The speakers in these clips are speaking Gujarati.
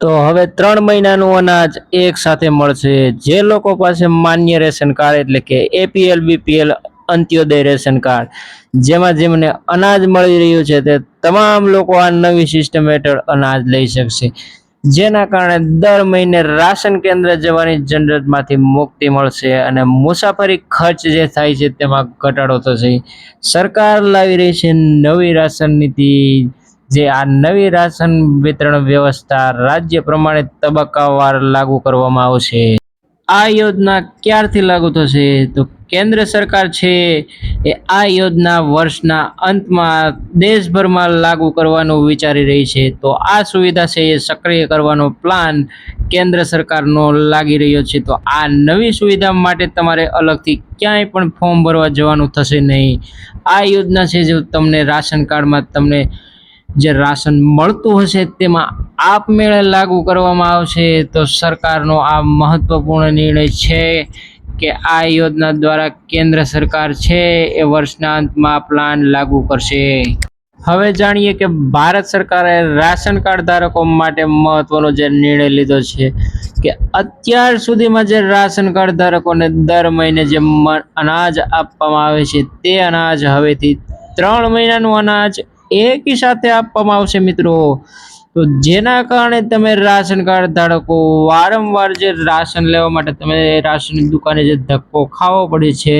તો હવે ત્રણ મહિનાનું અનાજ એક સાથે મળશે. જે લોકો પાસે માન્ય રેશન કાર્ડ એટલે કે APL BPL Antyodaya ration card, જેમાં જેમને અનાજ મળી રહ્યું છે તે તમામ લોકો આ નવી સિસ્ટમ હેઠળ અનાજ લઈ શકશે. જેના કારણે દર મહિને રાશન કેન્દ્ર જવાની ઝંઝટમાંથી મુક્તિ મળશે અને મુસાફરી ખર્ચ જે થાય છે તેમાં ઘટાડો થશે. સરકાર લાવી રહી છે નવી રાશન નીતિ. જે આ નવી રાશન વિતરણ વ્યવસ્થા રાજ્ય પ્રમાણે તબક્કાવાર લાગુ કરવામાં આવશે. આ યોજના ક્યારથી લાગુ થશે? તો કેન્દ્ર સરકાર છે એ આ યોજના વર્ષના અંતમાં દેશભરમાં લાગુ કરવાનું વિચારી રહી છે. તો આ સુવિધા છે એ સક્રિય કરવાનો પ્લાન કેન્દ્ર સરકારનો લાગી રહ્યો છે. તો આ નવી સુવિધા માટે તમારે અલગથી ક્યાંય પણ ફોર્મ ભરવા જવાનું થશે નહીં. આ યોજના છે જો તમને રાશન કાર્ડમાં તમને જે રાશન મળતું હશે તેમાં આપમેળે લાગુ કરવામાં આવશે, તો સરકારનો આ મહત્વપૂર્ણ નિર્ણય છે કે આ યોજના દ્વારા કેન્દ્ર સરકાર છે એ વર્ષના અંતમાં પ્લાન લાગુ કરશે. હવે જાણીએ કે ભારત સરકારે રાશન કાર્ડ ધારકો માટે મહત્વનો જે નિર્ણય લીધો છે કે અત્યાર સુધીમાં જે રાશન કાર્ડ ધારકોને દર મહિને જે અનાજ આપવામાં આવે છે તે અનાજ હવેથી ત્રણ મહિનાનું અનાજ એકી સાથે આપવામાં આવશે મિત્રો. તો જેના કારણે તમે રાશન કાર્ડ ધારકો વારંવાર જે રાશન લેવા માટે તમે રાશનની દુકાને જે ધક્કો ખાવો પડે છે,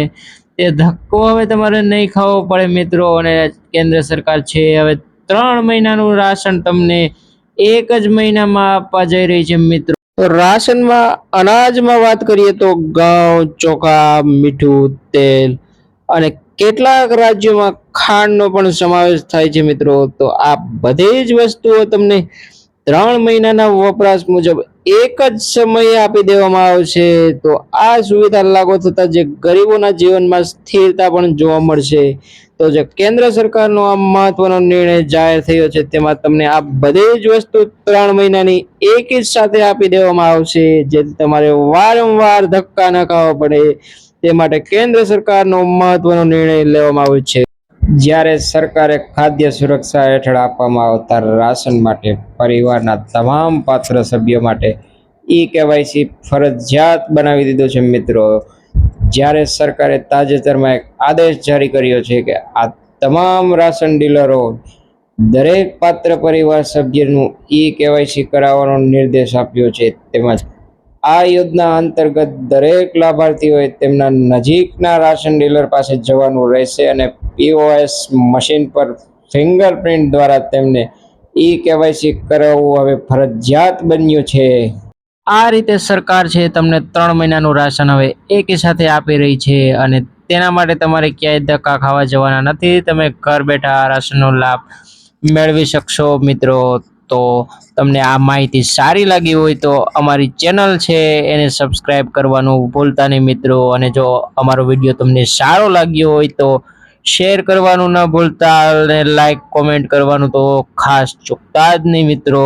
તે ધક્કો હવે તમારે નહીં ખાવો પડે મિત્રો. અને કેન્દ્ર સરકાર છે, હવે ત્રણ મહિનાનું રાશન તમને એક જ મહિનામાં આપવા જઈ રહી છે મિત્રો. રાશનમાં અનાજમાં વાત કરીએ તો ઘઉં, ચોખા, મીઠું, તેલ અને કેટલાક રાજ્યોમાં ખાંડનો પણ સમાવેશ થાય છે મિત્રો. તો આ બધી જ વસ્તુઓ તમને ત્રણ મહિનાના વપરાશ મુજબ એક જ સમયે આપી દેવામાં આવશે. તો આ સુવિધા લાગુ થતા જે ગરીબોના જીવનમાં સ્થિરતા પણ જોવા મળશે. તો જે કેન્દ્ર સરકારનો આ મહત્વનો નિર્ણય જાહેર થયો છે, તેમાં તમને આ બધી જ વસ્તુ ત્રણ મહિનાની એક જ સાથે આપી દેવામાં આવશે. જેથી તમારે વારંવાર ધક્કા ન ખાવા પડે. તે માટે કેન્દ્ર સરકારનો મહત્વનો નિર્ણય લેવામાં આવ્યો છે. જ્યારે સરકારે ખાદ્ય સુરક્ષા હેઠળ આપવામાં આવતા રાશન માટે પરિવારના તમામ પાત્ર સભ્યો માટે ઈ કેવાયસી ફરજિયાત બનાવી દીધો છે મિત્રો. જ્યારે સરકારે તાજેતરમાં એક આદેશ જારી કર્યો છે કે આ તમામ રાશન ડીલરો દરેક પાત્ર પરિવાર સભ્યનું ઈ કેવાયસી કરાવવાનો નિર્દેશ આપ્યો છે, તેમજ આ યોજના અંતર્ગત દરેક લાભાર્થીઓએ તેમના નજીકના રાશન ડીલર પાસે જવાનું રહેશે અને પીઓએસ મશીન પર ફિંગરપ્રિન્ટ દ્વારા તેમને ઈ કેવાયસી કરાવવું હવે ફરજિયાત બન્યું છે. આ રીતે સરકાર છે તમને ત્રણ મહિનાનું રાશન હવે એકી સાથે આપી રહી છે અને તેના માટે તમારે ક્યાંય ધક્કા ખાવા જવાના નથી. તમે ઘર બેઠા રાશનનો લાભ મેળવી શકશો મિત્રો. તો તમને આ માહિતી સારી લાગી હોય તો અમારી ચેનલ છે એને સબસ્ક્રાઈબ કરવાનું ભૂલતા નહીં મિત્રો. અને જો અમારો વીડિયો તમને સારો લાગ્યો હોય તો શેર કરવાનું ન ભૂલતા અને લાઈક કોમેન્ટ કરવાનું તો ખાસ ચૂકતા જ નહીં મિત્રો.